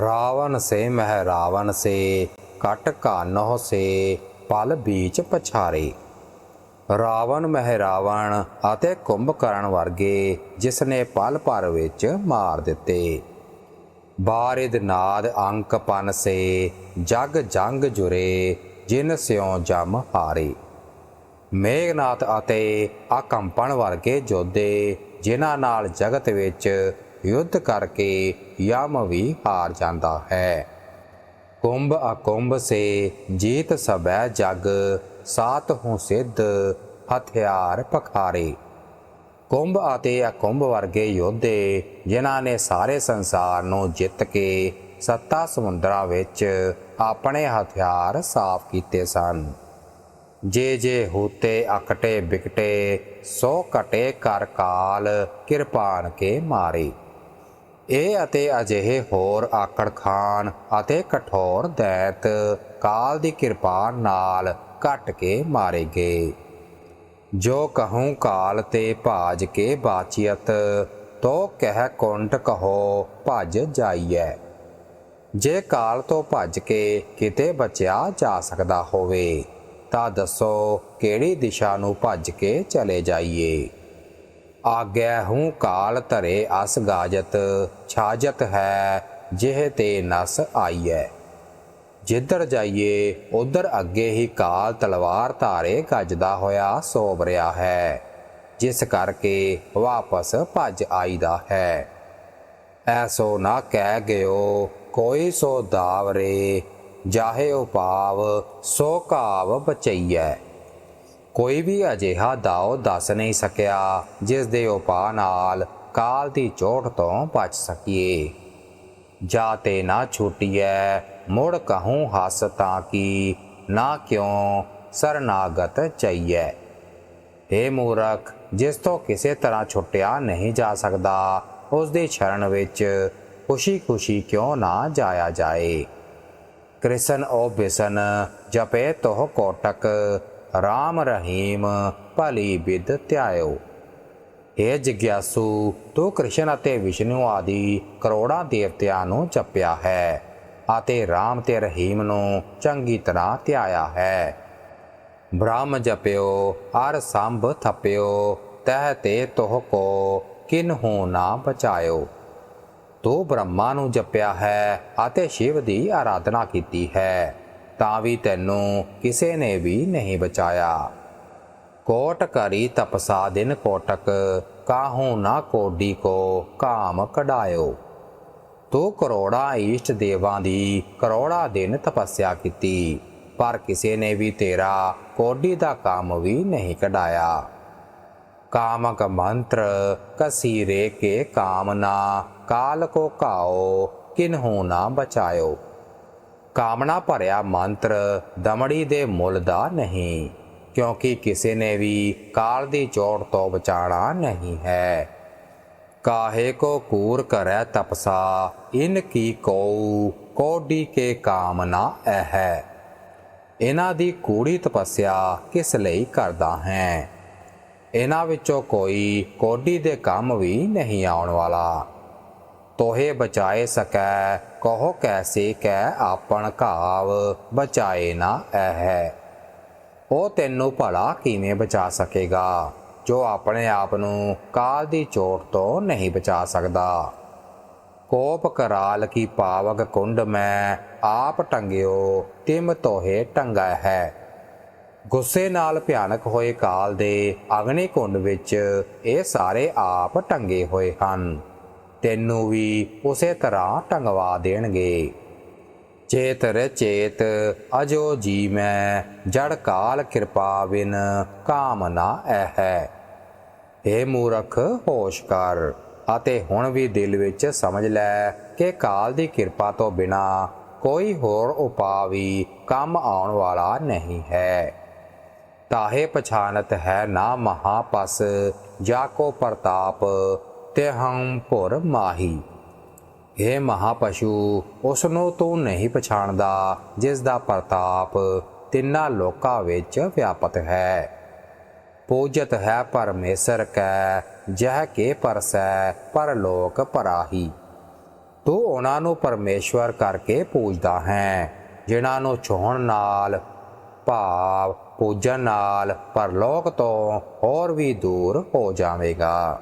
ਰਾਵਣ ਸੇ ਮਹਿ ਰਾਵਣ ਸੇ ਕਟ ਕਾਨਹੁ ਸੇ, ਪਲ ਬੀਚ ਪਛਾਰੇ। ਰਾਵਣ ਮਹਿ ਰਾਵਣ ਅਤੇ ਕੁੰਭਕਰਨ ਵਰਗੇ ਜਿਸ ਨੇ ਪਲ ਭਰ ਵਿੱਚ ਮਾਰ ਦਿੱਤੇ। ਬਾਰਿਦ ਨਾਦ ਅੰਕ ਪਨ ਸੇ, ਜਗ ਜੰਗ ਜੁਰੇ, ਜਿਨ ਸਿਉ ਜਮ ਹਾਰੇ। ਮੇਘਨਾਥ ਅਤੇ ਆਕੰਪਨ ਵਰਗੇ ਜੋਧੇ, ਜਿਨ੍ਹਾਂ ਨਾਲ ਜਗਤ ਵਿੱਚ ਯੁੱਧ ਕਰਕੇ ਯਮ ਵੀ ਹਾਰ ਜਾਂਦਾ ਹੈ। ਕੁੰਭ ਅਕੁੰਭ ਸੇ ਜੀਤ ਸਭੈ ਜਗ, ਸਾਤ ਹੂੰ ਸਿੱਧ ਹਥਿਆਰ ਪਖਾਰੇ। ਕੁੰਭ ਅਤੇ ਅਕੁੰਭ ਵਰਗੇ ਯੋਧੇ, ਜਿਨ੍ਹਾਂ ਨੇ ਸਾਰੇ ਸੰਸਾਰ ਨੂੰ ਜਿੱਤ ਕੇ ਸੱਤਾ ਸਮੁੰਦਰਾਂ ਵਿੱਚ ਆਪਣੇ ਹਥਿਆਰ ਸਾਫ਼ ਕੀਤੇ ਸਨ। ਜੇ ਜੇ ਹੂਤੇ ਅਕਟੇ ਬਿਕਟੇ, ਸੋ ਕਟੇ ਕਰ ਕਾਲ ਕਿਰਪਾਨ ਕੇ ਮਾਰੇ। ਇਹ ਅਤੇ ਅਜਿਹੇ ਹੋਰ ਆਕੜ ਖਾਨ ਅਤੇ ਕਠੋਰ ਦੈਤ ਕਾਲ ਦੀ ਕਿਰਪਾ ਨਾਲ ਕੱਟ ਕੇ ਮਾਰੇ ਗਏ। ਜੋ ਕਹੂੰ ਕਾਲ ਤੇ ਭਾਜ ਕੇ ਬਾਚੀਅਤ, ਤੋ ਕਹਿ ਕੁੰਟ ਕਹੋ ਭਜ ਜਾਈਐ। ਜੇ ਕਾਲ ਤੋਂ ਭੱਜ ਕੇ ਕਿਤੇ ਬਚਿਆ ਜਾ ਸਕਦਾ ਹੋਵੇ, ਤਾਂ ਦੱਸੋ ਕਿਹੜੀ ਦਿਸ਼ਾ ਨੂੰ ਭੱਜ ਕੇ ਚਲੇ ਜਾਈਏ। ਆਗੈ ਹੂੰ ਕਾਲ ਧਰੇ ਅਸ ਗਾਜਤ, ਛਾਜਤ ਹੈ ਜਿਹ ਤੇ ਨਸ ਆਈਐ। ਜਿੱਧਰ ਜਾਈਏ, ਉਧਰ ਅੱਗੇ ਹੀ ਕਾਲ ਤਲਵਾਰ ਧਾਰੇ ਗੱਜਦਾ ਹੋਇਆ ਸੋਭ ਰਿਹਾ ਹੈ, ਜਿਸ ਕਰਕੇ ਵਾਪਸ ਭੱਜ ਆਈਦਾ ਹੈ। ਐਸੋ ਨਾ ਕਹਿ ਗਿਓ, ਕੋਈ ਸੋ ਦਾਵਰੇ, ਜਾਹੇ ਉਪਾਵ ਸੋ ਕਾਵ ਬਚਈਐ। ਕੋਈ ਵੀ ਅਜਿਹਾ ਦਾਉ ਦੱਸ ਨਹੀਂ ਸਕਿਆ ਜਿਸ ਦੇ ਉਪਾਅ ਨਾਲ ਕਾਲ ਦੀ ਚੋਟ ਤੋਂ ਬਚ ਸਕੀਏ। ਜਾ ਤੇ ਨਾ ਛੂਟੀਐ, ਮੁੜ ਕਹੂੰ ਹੱਸ ਤਾਂ ਕੀ, ਨਾ ਕਿਉਂ ਸਰਨਾਗਤ ਚਈਐ। ਏ ਮੂਰਖ, ਜਿਸ ਤੋਂ ਕਿਸੇ ਤਰ੍ਹਾਂ ਛੁੱਟਿਆ ਨਹੀਂ ਜਾ ਸਕਦਾ ਉਸ ਦੀ ਸ਼ਰਨ ਵਿੱਚ ਖੁਸ਼ੀ-ਖੁਸ਼ੀ ਕਿਉਂ ਨਾ ਜਾਇਆ ਜਾਏ? ਕ੍ਰਿਸ਼ਨ ਓ ਬਿਸਨ, ਜਪੇ ਤੋਹ ਕੋਟਕ RAM ਰਹੀਮ ਭਲੀ ਬਿਦ ਧਿਆਇਓ। ਇਹ ਜਿਗਿਆਸੂ, ਤੂੰ ਕ੍ਰਿਸ਼ਨ ਅਤੇ ਵਿਸ਼ਨੂੰ ਆਦਿ ਕਰੋੜਾਂ ਦੇਵਤਿਆਂ ਨੂੰ ਜਪਿਆ ਹੈ ਅਤੇ RAM ਤੇ ਰਹੀਮ ਨੂੰ ਚੰਗੀ ਤਰ੍ਹਾਂ ਧਿਆਇਆ ਹੈ। ਬ੍ਰਹਮ ਜਪਿਓ ਅਰ ਸੰਭ ਥਪਿਓ, ਤਹਿ ਤੇ ਤੋਹ ਕੋ ਕਿਨਹੂ ਨਾ ਬਚਾਇਓ। ਤੂੰ ਬ੍ਰਹਮਾ ਨੂੰ ਜਪਿਆ ਹੈ ਅਤੇ ਸ਼ਿਵ ਦੀ ਆਰਾਧਨਾ ਕੀਤੀ ਹੈ। ਤਾਂ ਵੀ ਤੈਨੂੰ ਕਿਸੇ ਨੇ ਵੀ ਨਹੀਂ ਬਚਾਇਆ ਕੋਟ ਕਰੀ ਤਪਸਾ ਦਿਨ ਕੋਟਕ ਕਾਹੂ ਨਾ ਕੋਡੀ ਕੋ ਕਾਮ ਕਢਾਇਓ ਤੂੰ ਕਰੋੜਾ ਈਸ਼ਟ ਦੇਵਾਂ ਦੀ ਕਰੋੜਾ ਦਿਨ ਤਪੱਸਿਆ ਕੀਤੀ ਪਰ ਕਿਸੇ ਨੇ ਵੀ ਤੇਰਾ ਕੋਡੀ ਦਾ ਕੰਮ ਵੀ ਨਹੀਂ ਕਢਾਇਆ ਕਾਮਕ ਮੰਤਰ ਕਸੀਰੇ ਕੇ ਕਾਮਨਾ ਕਾਲ ਕੋ ਕਾਓ ਕਿਨਹੂ ਨਾ ਬਚਾਇਓ ਕਾਮਨਾ ਭਰਿਆ ਮੰਤਰ ਦਮੜੀ ਦੇ ਮੁੱਲ ਦਾ ਨਹੀਂ, ਕਿਉਂਕਿ ਕਿਸੇ ਨੇ ਵੀ ਕਾਲ ਦੀ ਚੋਟ ਤੋਂ ਬਚਾਣਾ ਨਹੀਂ ਹੈ। ਕਾਹੇ ਕੋ ਕੂਰ ਕਰੈ ਤਪਸਾ, ਇਨ ਕੀ ਕੋ ਕੋਡੀ ਕੇ ਕਾਮਨਾ ਐ ਹੈ ਇਹਨਾਂ ਦੀ ਕੂੜੀ ਤਪੱਸਿਆ ਕਿਸ ਲਈ ਕਰਦਾ ਹੈ? ਇਹਨਾਂ ਵਿੱਚੋਂ ਕੋਈ ਕੋਡੀ ਦੇ ਕੰਮ ਵੀ ਨਹੀਂ ਆਉਣ ਵਾਲਾ। ਤੋਹੇ ਬਚਾਏ ਸਕੈ, ਕਹੋ ਕੈਸੇ ਕੈ ਆਪਣ ਘਾਵ, ਬਚਾਏ ਨਾ ਐ ਉਹ ਤੈਨੂੰ ਭਲਾ ਕਿਵੇਂ ਬਚਾ ਸਕੇਗਾ, ਜੋ ਆਪਣੇ ਆਪ ਨੂੰ ਕਾਲ ਦੀ ਚੋਟ ਤੋਂ ਨਹੀਂ ਬਚਾ ਸਕਦਾ। ਕੋਪ ਕਰਾਲ ਕੀ ਪਾਵਕ ਕੁੰਡ ਮੈਂ, ਆਪ ਟੰਗਿਓ ਤਿਮ ਤੋਹੇ ਟੰਗਾ ਹੈ। ਗੁੱਸੇ ਨਾਲ ਭਿਆਨਕ ਹੋਏ ਕਾਲ ਦੇ ਅਗਨੀ ਕੁੰਡ ਵਿੱਚ ਇਹ ਸਾਰੇ ਆਪ ਟੰਗੇ ਹੋਏ ਹਨ। ਤੈਨੂੰ ਵੀ ਉਸੇ ਤਰ੍ਹਾਂ ਟੰਗਵਾ ਦੇਣਗੇ। ਚੇਤਰ ਚੇਤ, ਅਜੋ ਜੀ ਮੈਂ, ਜੜ ਕਾਲ ਕਿਰਪਾ ਬਿਨ ਕਾਮਨਾ ਐ ਹੈ ਏ ਮੂਰਖ, ਹੋਸ਼ ਕਰ, ਅਤੇ ਹੁਣ ਵੀ ਦਿਲ ਵਿੱਚ ਸਮਝ ਲੈ ਕਿ ਕਾਲ ਦੀ ਕਿਰਪਾ ਤੋਂ ਬਿਨਾ ਕੋਈ ਹੋਰ ਉਪਾਅ ਵੀ ਕੰਮ ਆਉਣ ਵਾਲਾ ਨਹੀਂ ਹੈ। ਤਾਹੇ ਪਛਾਨਤ ਹੈ ਨਾ ਮਹਾਪਸ, ਜਾ ਕੋ ਪ੍ਰਤਾਪ ਤੇ ਭੁਰ ਮਾਹੀ। ਇਹ ਮਹਾਪਸ਼ੂ ਉਸ ਨੂੰ ਤੂੰ ਨਹੀਂ ਪਛਾਣਦਾ, ਜਿਸ ਦਾ ਪ੍ਰਤਾਪ ਤਿੰਨਾਂ ਲੋਕਾਂ ਵਿੱਚ ਵਿਆਪਤ ਹੈ। ਪੂਜਤ ਹੈ ਪਰਮੇਸ਼ਰ ਕੈ, ਜਹ ਕੇ ਪਰਸੈ ਪਰਲੋਕ ਪਰਾਹੀ। ਤੂੰ ਉਹਨਾਂ ਨੂੰ ਪਰਮੇਸ਼ਵਰ ਕਰਕੇ ਪੂਜਦਾ ਹੈ, ਜਿਨ੍ਹਾਂ ਨੂੰ ਛੋਹਣ ਨਾਲ, ਭਾਵ ਪੂਜਨ ਨਾਲ ਪਰਲੋਕ ਤੋਂ ਹੋਰ ਵੀ ਦੂਰ ਹੋ ਜਾਵੇਗਾ।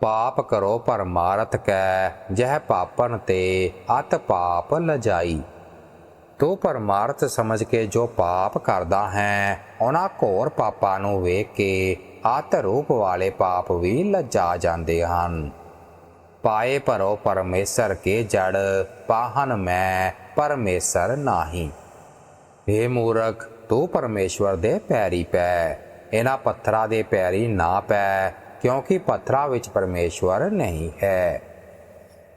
ਪਾਪ ਕਰੋ ਪਰਮਾਰਥ ਕੈ, ਜਹ ਪਾਪਨ ਤੇ ਅਤ ਪਾਪ ਲਜਾਈ। ਤੂੰ ਪਰਮਾਰਥ ਸਮਝ ਕੇ ਜੋ ਪਾਪ ਕਰਦਾ ਹੈ, ਉਹਨਾਂ ਘੋਰ ਪਾਪਾਂ ਨੂੰ ਵੇਖ ਕੇ ਆਤ ਰੂਪ ਵਾਲੇ ਪਾਪ ਵੀ ਲਜਾ ਜਾਂਦੇ ਹਨ। ਪਾਏ ਪਰੋ ਪਰਮੇਸ਼ਰ ਕੇ ਜੜ, ਪਾਹਨ ਮੈਂ ਪਰਮੇਸ਼ਰ ਨਾਹੀ। ਏ ਮੂਰਖ, ਤੂੰ ਪਰਮੇਸ਼ਵਰ ਦੇ ਪੈਰੀ ਪੈ, ਇਹਨਾਂ ਪੱਥਰਾਂ ਦੇ ਪੈਰੀ ਨਾ ਪੈ ਕਿਉਂਕਿ ਪੱਥਰਾਂ ਵਿੱਚ ਪਰਮੇਸ਼ਵਰ ਨਹੀਂ ਹੈ।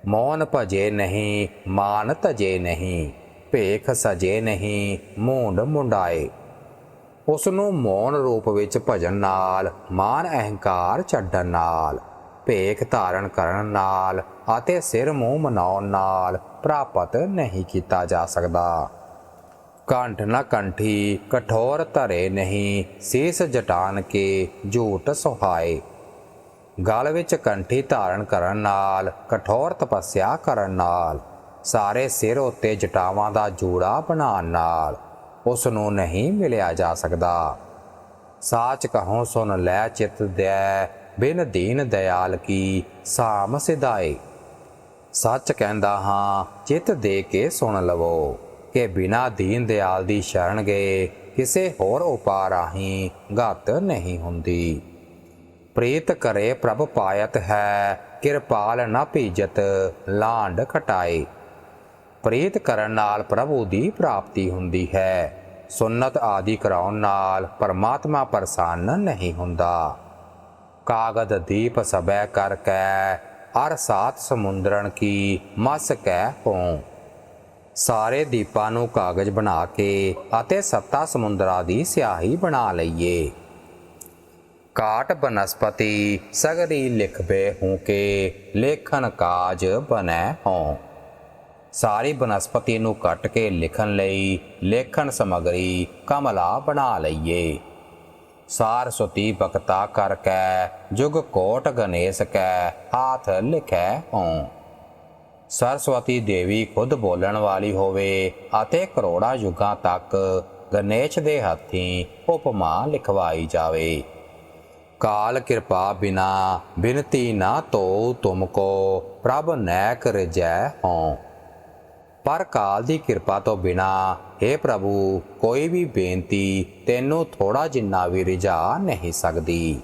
ਮੌਨ ਭਜੇ ਨਹੀਂ, ਮਾਨ ਤਜੇ ਨਹੀਂ, ਭੇਖ ਸਜੇ ਨਹੀਂ, ਮੂੰਡ ਮੁੰਡਾਏ। ਉਸ ਨੂੰ ਮੌਨ ਰੂਪ ਵਿੱਚ ਭਜਨ ਨਾਲ, ਮਾਨ ਅਹੰਕਾਰ ਛੱਡਣ ਨਾਲ, ਭੇਖ ਧਾਰਨ ਕਰਨ ਨਾਲ ਅਤੇ ਸਿਰ ਮੂੰਹ ਮਨਾਉਣ ਨਾਲ ਪ੍ਰਾਪਤ ਨਹੀਂ ਕੀਤਾ ਜਾ ਸਕਦਾ। ਕੰਠ ਨਾ ਕੰਠੀ, ਕਠੋਰ ਧਰੇ ਨਹੀਂ, ਸੀਸ ਜਟਾਨ ਕੇ, ਝੂਠ ਸੁਹਾਏ। ਗਲ ਵਿੱਚ ਕੰਠੀ ਧਾਰਨ ਕਰਨ ਨਾਲ, ਕਠੋਰ ਤਪੱਸਿਆ ਕਰਨ ਨਾਲ, ਸਾਰੇ ਸਿਰ ਉੱਤੇ ਜਟਾਵਾਂ ਦਾ ਜੂੜਾ ਬਣਾਉਣ ਨਾਲ ਉਸ ਨੂੰ ਨਹੀਂ ਮਿਲਿਆ ਜਾ ਸਕਦਾ। ਸਾਚ ਕਹੋ ਸੁਨ ਲੈ ਚਿਤ ਦੈ ਬਿਨ ਦੀਨ ਦਿਆਲ ਕੀ ਸਾਮ ਸਿਧਾਏ। ਸੱਚ ਕਹਿੰਦਾ ਹਾਂ, ਚਿਤ ਦੇ ਕੇ ਸੁਣ ਲਵੋ ਕਿ ਬਿਨਾ ਦੀਨ ਦਿਆਲ ਦੀ ਸ਼ਰਨ ਗਏ ਕਿਸੇ ਹੋਰ ਉਪਾਅ ਰਾਹੀਂ ਗਤ ਨਹੀਂ ਹੁੰਦੀ। ਪ੍ਰੀਤ ਕਰੇ ਪ੍ਰਭ ਪਾਇਤ ਹੈ, ਕਿਰਪਾਲ ਨਾ ਭੀਜਤ, ਲਾਂਡ ਘਟਾਏ ਪ੍ਰੇਤ ਕਰਨ ਨਾਲ ਪ੍ਰਭੂ ਦੀ ਪ੍ਰਾਪਤੀ ਹੁੰਦੀ ਹੈ। ਸੁਨਤ ਆਦਿ ਕਰਾਉਣ ਨਾਲ ਪਰਮਾਤਮਾ ਪ੍ਰਸੰਨ ਨਹੀਂ ਹੁੰਦਾ। ਕਾਗਦ ਦੀਪ ਸਬੈ ਕਰ ਕੈ, ਅਰ ਸਾਤ ਸਮੁੰਦਰਨ ਕੀ ਮਸ ਕੈ ਹੋ ਸਾਰੇ ਦੀਪਾਂ ਨੂੰ ਕਾਗਜ਼ ਬਣਾ ਕੇ ਅਤੇ ਸੱਤਾ ਸਮੁੰਦਰਾਂ ਦੀ ਸਿਆਹੀ ਬਣਾ ਲਈਏ। ਕਾਟ ਬਨਸਪਤੀ, ਸਗਰੀ ਲਿਖਬੇ ਹੂੰ ਕੇ ਲੇਖਨ ਕਾਜ ਬਨੈ ਹੋਂ ਸਾਰੀ ਬਨਸਪਤੀ ਨੂੰ ਕੱਟ ਕੇ ਲਿਖਣ ਲਈ ਲੇਖਣ ਸਮਗਰੀ ਕਮਲਾ ਬਣਾ ਲਈਏ। ਸਾਰਸਵਤੀ ਬਕਤਾ ਕਰ ਕੈ ਜੁਗ ਕੋਟ ਗਣੇਸ਼ ਕੈ, ਹਾਥ ਲਿਖੈ ਹੋਂ ਸਰਸਵਤੀ ਦੇਵੀ ਖੁਦ ਬੋਲਣ ਵਾਲੀ ਹੋਵੇ ਅਤੇ ਕਰੋੜਾਂ ਯੁੱਗਾਂ ਤੱਕ ਗਣੇਸ਼ ਦੇ ਹੱਥੀਂ ਉਪਮਾ ਲਿਖਵਾਈ ਜਾਵੇ। ਕਾਲ ਕਿਰਪਾ ਬਿਨਾ, ਬਿਨਤੀ ਨਾ ਤੋ ਤੁਮਕੋ ਪ੍ਰਭ ਨੈਕ ਰਜੈ ਹੋਂ ਪਰ ਕਾਲ ਦੀ ਕਿਰਪਾ ਤੋਂ ਬਿਨਾ हे ਪ੍ਰਭੂ, ਕੋਈ ਵੀ ਬੇਨਤੀ ਤੈਨੂੰ ਥੋੜਾ ਜਿੰਨਾ ਵੀ ਰਿਝਾ ਨਹੀਂ ਸਕਦੀ।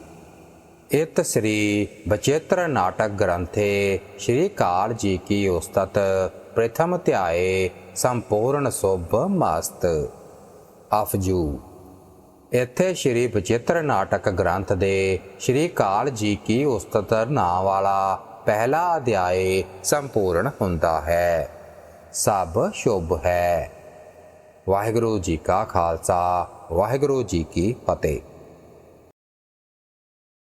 ਇਤ ਸ੍ਰੀ ਬਚੇਤਰ ਨਾਟਕ ਗ੍ਰੰਥੇ, ਸ਼੍ਰੀ ਕਾਲ ਜੀ ਕੀ ਉਸਤਤ, ਪ੍ਰਥਮ ਧਿਆਏ ਸੰਪੂਰਨ ਸੁਭ ਮਸਤ। ਅਫਜੂ ਇੱਥੇ ਸ਼੍ਰੀ ਬਚਿੱਤਰ ਨਾਟਕ ਗ੍ਰੰਥ ਦੇ ਸ਼੍ਰੀ ਕਾਲ ਜੀ ਕੀ ਉਸਤਤ ਨਾਂ ਵਾਲਾ ਪਹਿਲਾ ਅਧਿਆਏ ਸੰਪੂਰਨ ਹੁੰਦਾ ਹੈ। ਸਭ ਸ਼ੁਭ ਹੈ। ਵਾਹਿਗੁਰੂ ਜੀ ਕਾ ਖਾਲਸਾ, ਵਾਹਿਗੁਰੂ ਜੀ ਕੀ ਫਤਿਹ।